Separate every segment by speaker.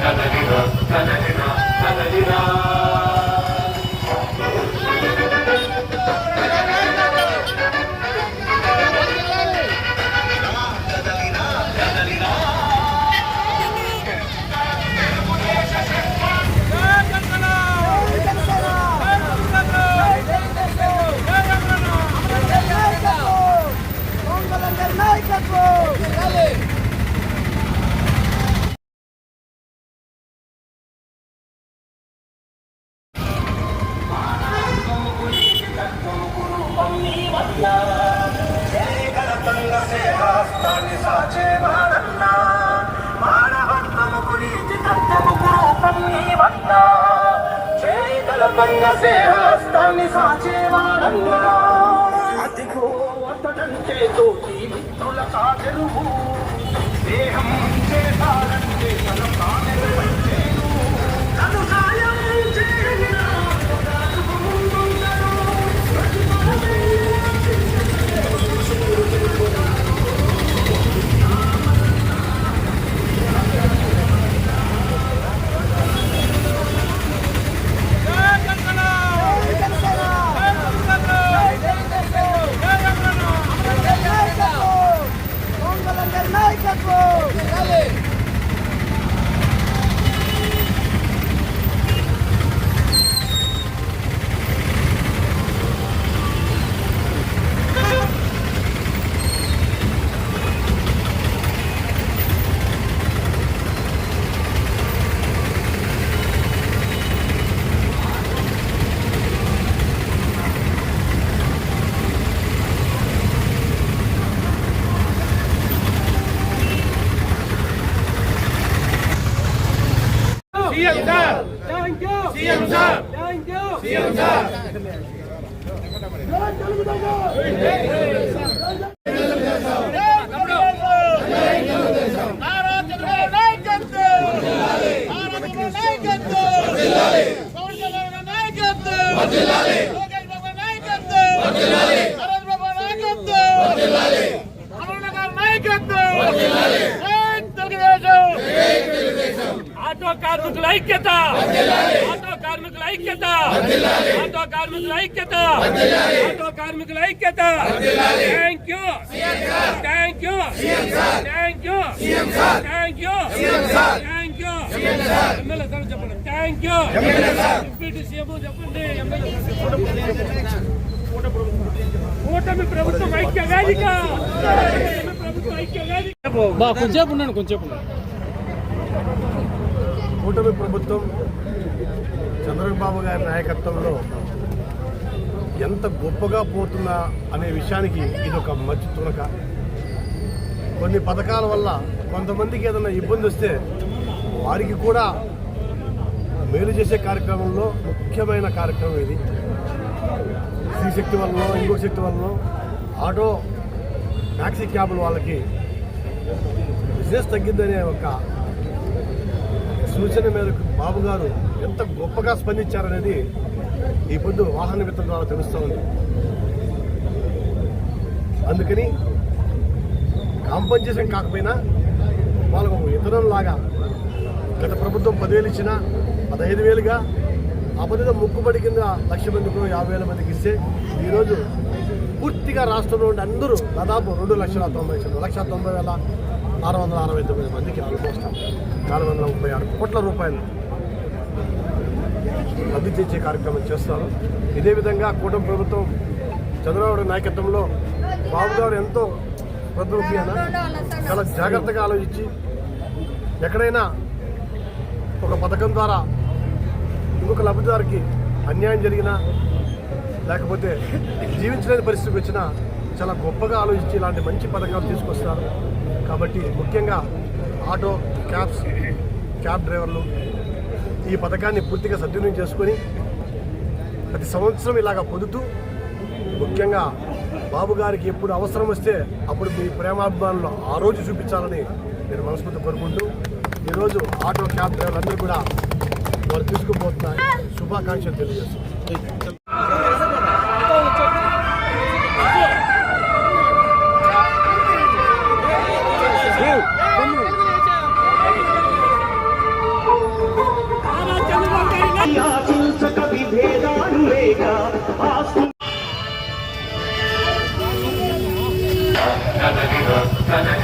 Speaker 1: 站在这个站在这个站在这个。
Speaker 2: కదలిరా కదలిరా కదలిరా హస్తాన్ని సాచేవాడన్నా అదిగో అతడంటే తోటి మిత్రుల కాదెరువు దేహం చేశాడంటే తన ప్రాణెలు
Speaker 1: ఆటో కార్మికుల ఐక్యత. ఆటో కార్మికుల ఐక్యత. ఆటో కార్మికుల ఐక్యత. ఆటో కార్మికుల ఐక్యత. Thank you. Thank you. Thank you. Thank you. Thank you. MLA sir చెప్పండి. Thank you. డిప్యూటీ సీఎం చెప్పండి. కూటమి ప్రభుత్వం ఐక్య వేదిక. ప్రభుత్వం ఐక్య వేదిక
Speaker 3: ఉన్నాను కొంచెంసేపు ఉన్నాను
Speaker 4: కూటమి ప్రభుత్వం చంద్రబాబు గారి నాయకత్వంలో ఎంత గొప్పగా పోతుందా అనే విషయానికి ఇది ఒక మంచి తునక. కొన్ని పథకాల వల్ల కొంతమందికి ఏదైనా ఇబ్బంది వస్తే వారికి కూడా మేలు చేసే కార్యక్రమంలో ముఖ్యమైన కార్యక్రమం ఇది. స్త్రీ శక్తి వల్ల ఇంకో శక్తి వల్ల ఆటో టాక్సీ క్యాబ్ల వాళ్ళకి బిజినెస్ తగ్గిందనే ఒక సూచన మేరకు బాబు గారు ఎంత గొప్పగా స్పందించారనేది ఈ పొద్దు వాహన మిత్రుల ద్వారా తెలుస్తూ ఉంది. అందుకని కాంపన్సేషన్ కాకపోయినా వాళ్ళకు ఒక ఇతరం లాగా గత ప్రభుత్వం పదివేలు ఇచ్చినా పదహైదు వేలుగా ఆ పద్ధతిలో ముక్కుబడి కింద లక్ష మందికి యాభై వేల మందికి ఇస్తే ఈరోజు పూర్తిగా రాష్ట్రంలో ఉండే అందరూ దాదాపు రెండు లక్షల తొంభై లక్ష తొంభై వేల ఆరు వందల అరవై తొమ్మిది మందికి ఆల్మోస్ట్ నాలుగు వందల ముప్పై ఆరు కోట్ల రూపాయలు లబ్ధి తెచ్చే కార్యక్రమం చేస్తారు ఇదే విధంగా కూటమి ప్రభుత్వం చంద్రబాబు నాయకత్వంలో బాబు గారు ఎంతో ప్రతిరూపియాన చాలా జాగ్రత్తగా ఆలోచించి ఎక్కడైనా ఒక పథకం ద్వారా ఇంకొక లబ్ధిదారికి అన్యాయం జరిగినా లేకపోతే జీవించలేని పరిస్థితికి వచ్చినా చాలా గొప్పగా ఆలోచించి ఇలాంటి మంచి పథకాలు తీసుకొస్తారు కాబట్టి ముఖ్యంగా ఆటో క్యాబ్స్ క్యాబ్ డ్రైవర్లు ఈ పథకాన్ని పూర్తిగా సద్వినియోగం చేసుకొని ప్రతి సంవత్సరం ఇలాగ పొందుతూ ముఖ్యంగా బాబు గారికి ఎప్పుడు అవసరం వస్తే అప్పుడు మీ ప్రేమాభిమానులు ఆ రోజు చూపించాలని నేను మనస్ఫూర్తి కోరుకుంటూ ఈరోజు ఆటో క్యాబ్ డ్రైవర్లందరూ కూడా వారు తీసుకుపోతున్న శుభాకాంక్షలు తెలియజేస్తున్నాను.
Speaker 2: 看看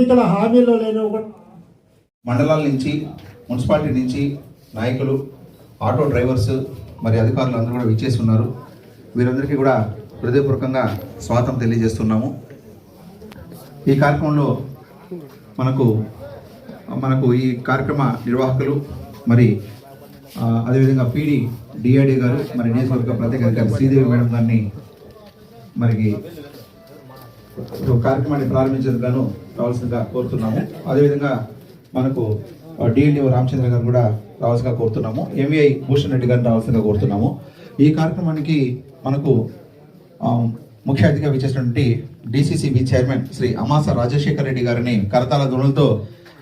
Speaker 5: ఎన్నికల హామీలో లేని ఒక
Speaker 6: మండలాల నుంచి మున్సిపాలిటీ నుంచి నాయకులు ఆటో డ్రైవర్స్ మరి అధికారులు అందరూ కూడా విచ్చేసి ఉన్నారు వీరందరికీ కూడా హృదయపూర్వకంగా స్వాగతం తెలియజేస్తున్నాము. ఈ కార్యక్రమంలో మనకు మనకు ఈ కార్యక్రమ నిర్వాహకులు మరి అదేవిధంగా పీడి డిఐడి గారు మరి నియోజకవర్గ ప్రత్యేక అధికారి శ్రీదేవి మేడం గారిని మనకి కార్యక్రమాన్ని ప్రారంభించేందుకు రావాల్సిందిగా కోరుతున్నాము. అదేవిధంగా మనకు డిఎన్డి రామచంద్ర గారు కూడా రావాల్సిందిగా కోరుతున్నాము. ఎంవిఐ భూషణ్ రెడ్డి గారిని రావాల్సిందిగా కోరుతున్నాము. ఈ కార్యక్రమానికి మనకు ముఖ్య అతిథిగా విచ్చేసినటువంటి డిసిసిబి చైర్మన్ శ్రీ అమాస రాజశేఖర్ రెడ్డి గారిని కరతాల ధ్వనులతో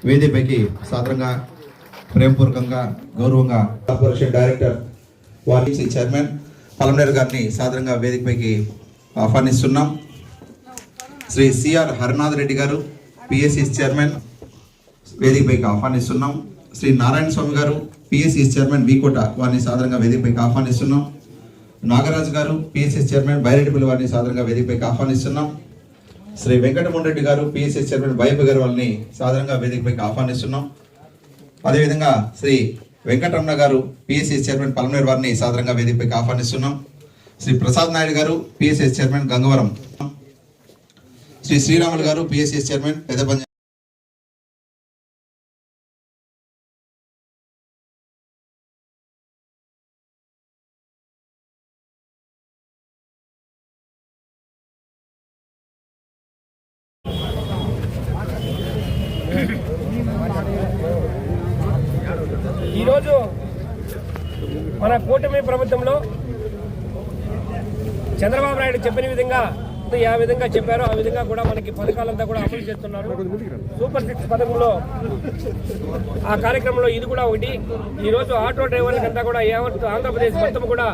Speaker 6: వేదికపైకి సాధారణంగా ప్రేమపూర్వకంగా గౌరవంగా కార్పొరేషన్ డైరెక్టర్ వారి చైర్మన్ పలమనేరు గారిని సాధారణంగా వేదికపైకి ఆహ్వానిస్తున్నాం శ్రీ సిఆర్ హరినాథ్ రెడ్డి గారు పిఎస్సి చైర్మన్ వేదికపైకి ఆహ్వానిస్తున్నాం. శ్రీ నారాయణ స్వామి గారు పిఎస్సి చైర్మన్ వికోట వారిని సాధారణంగా వేదికపైకి ఆహ్వానిస్తున్నాం. నాగరాజు గారు పిఎస్సి చైర్మన్ బైరెడ్డిపల్లి వారిని సాధారణంగా వేదికపైకి ఆహ్వానిస్తున్నాం. శ్రీ వెంకటముండ్రెడ్డి గారు పిఎస్సి చైర్మన్ బైబు గారు వాళ్ళని సాధారణంగా వేదికపైకి ఆహ్వానిస్తున్నాం. అదేవిధంగా శ్రీ వెంకటరమణ గారు పిఎస్సి చైర్మన్ పలమనేరు వారిని సాధారణంగా వేదికపైకి ఆహ్వానిస్తున్నాం. శ్రీ ప్రసాద్ నాయుడు గారు పిఎస్సి చైర్మన్ గంగవరం. శ్రీ శ్రీరాములు గారు పిఎస్సి చైర్మన్ పెద్ద
Speaker 1: ఈరోజు మన కూటమి ప్రభుత్వంలో చంద్రబాబు నాయుడు చెప్పిన విధంగా ఏ విధంగా చెప్పారో ఆ విధంగా కూడా మనకి పథకాలంతా కూడా అమలు చేస్తున్నారు. సూపర్ సిక్స్ పథకంలో ఆ కార్యక్రమంలో ఇది కూడా ఒకటి. ఈరోజు ఆటో డ్రైవర్లకంతా కూడా యావత్ ఆంధ్రప్రదేశ్ మొత్తం కూడా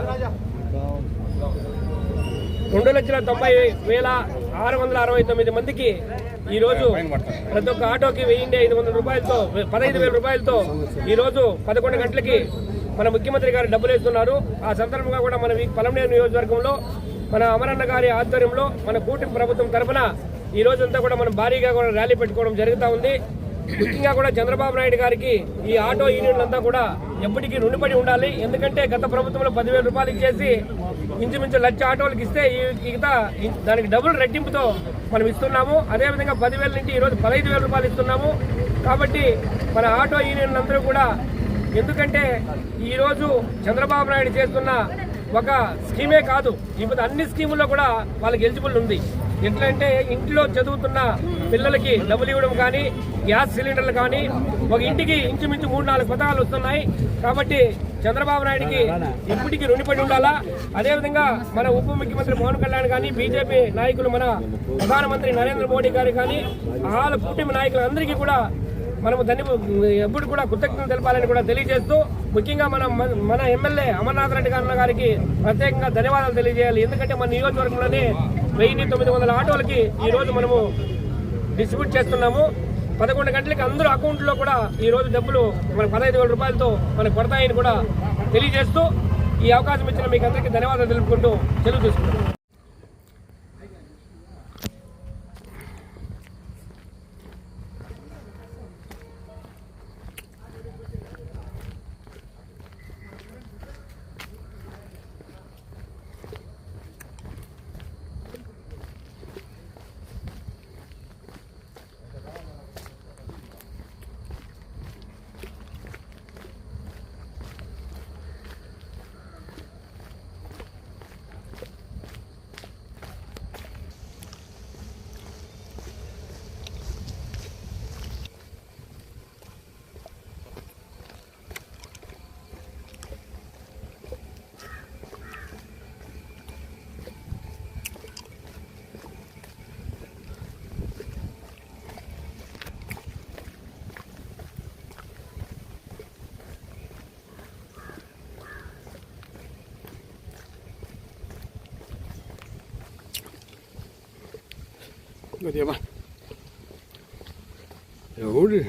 Speaker 1: రెండు లక్షల తొంభై వేల ఆరు వందల అరవై తొమ్మిది మందికి ఈరోజు ప్రతి ఒక్క ఆటోకి వెయ్యి ఐదు వందల రూపాయలతో పదహైదు వేల రూపాయలతో ఈరోజు పదకొండు గంటలకి మన ముఖ్యమంత్రి గారు డబ్బులు వేస్తున్నారు. ఆ సందర్భంగా కూడా మన ఈ పలమనేరు నియోజకవర్గంలో మన అమరన్న గారి ఆధ్వర్యంలో మన కూటమి ప్రభుత్వం తరఫున ఈ రోజంతా కూడా మనం భారీగా కూడా ర్యాలీ పెట్టుకోవడం జరుగుతూ ఉంది. ముఖ్యంగా కూడా చంద్రబాబు నాయుడు గారికి ఈ ఆటో యూనియన్లంతా కూడా ఎప్పటికీ రుణపడి ఉండాలి. ఎందుకంటే గత ప్రభుత్వంలో పదివేల రూపాయలు ఇచ్చేసి ఇంచుమించు లక్ష ఆటోలకు ఇస్తే ఈ దానికి డబుల్ రెట్టింపుతో మనం ఇస్తున్నాము. అదేవిధంగా పదివేల నుంచి ఈరోజు పదహైదు వేల రూపాయలు ఇస్తున్నాము. కాబట్టి మన ఆటో యూనియన్లందరూ కూడా ఎందుకంటే ఈరోజు చంద్రబాబు నాయుడు చేస్తున్న ఒక స్కీమే కాదు. ఇప్పుడు అన్ని స్కీముల్లో కూడా వాళ్ళకి ఎలిజిబుల్ ఉంది. ఎట్లంటే ఇంట్లో చదువుతున్న పిల్లలకి డబ్బులు ఇవ్వడం కానీ గ్యాస్ సిలిండర్లు కానీ ఒక ఇంటికి ఇంచుమించు మూడు నాలుగు పథకాలు వస్తున్నాయి. కాబట్టి చంద్రబాబు నాయుడికి ఇప్పటికీ రుణిపడి ఉండాలా? అదేవిధంగా మన ఉప ముఖ్యమంత్రి పవన్ కళ్యాణ్ కానీ బీజేపీ నాయకులు మన ప్రధానమంత్రి నరేంద్ర మోడీ గారు కానీ వాళ్ళ కూటమి నాయకులందరికీ కూడా మనము దాన్ని ఎప్పుడు కూడా కృతజ్ఞత తెలపాలని కూడా తెలియజేస్తూ ముఖ్యంగా మన మన ఎమ్మెల్యే అమర్నాథ్ రెడ్డి గారి గారికి ప్రత్యేకంగా ధన్యవాదాలు తెలియజేయాలి. ఎందుకంటే మన నియోజకవర్గంలోనే వెయ్యి తొమ్మిది వందల ఆటోలకి ఈ రోజు మనము డిస్ట్రిబ్యూట్ చేస్తున్నాము. పదకొండు గంటలకి అందరూ అకౌంట్లో కూడా ఈ రోజు డబ్బులు మన పదహైదు వేల రూపాయలతో మనకు పడతాయని కూడా తెలియజేస్తూ ఈ అవకాశం ఇచ్చిన మీకు అందరికీ ధన్యవాదాలు తెలుపుకుంటూ తెలుగు తీసుకుంటాం
Speaker 4: 我的妈！哎呦，这。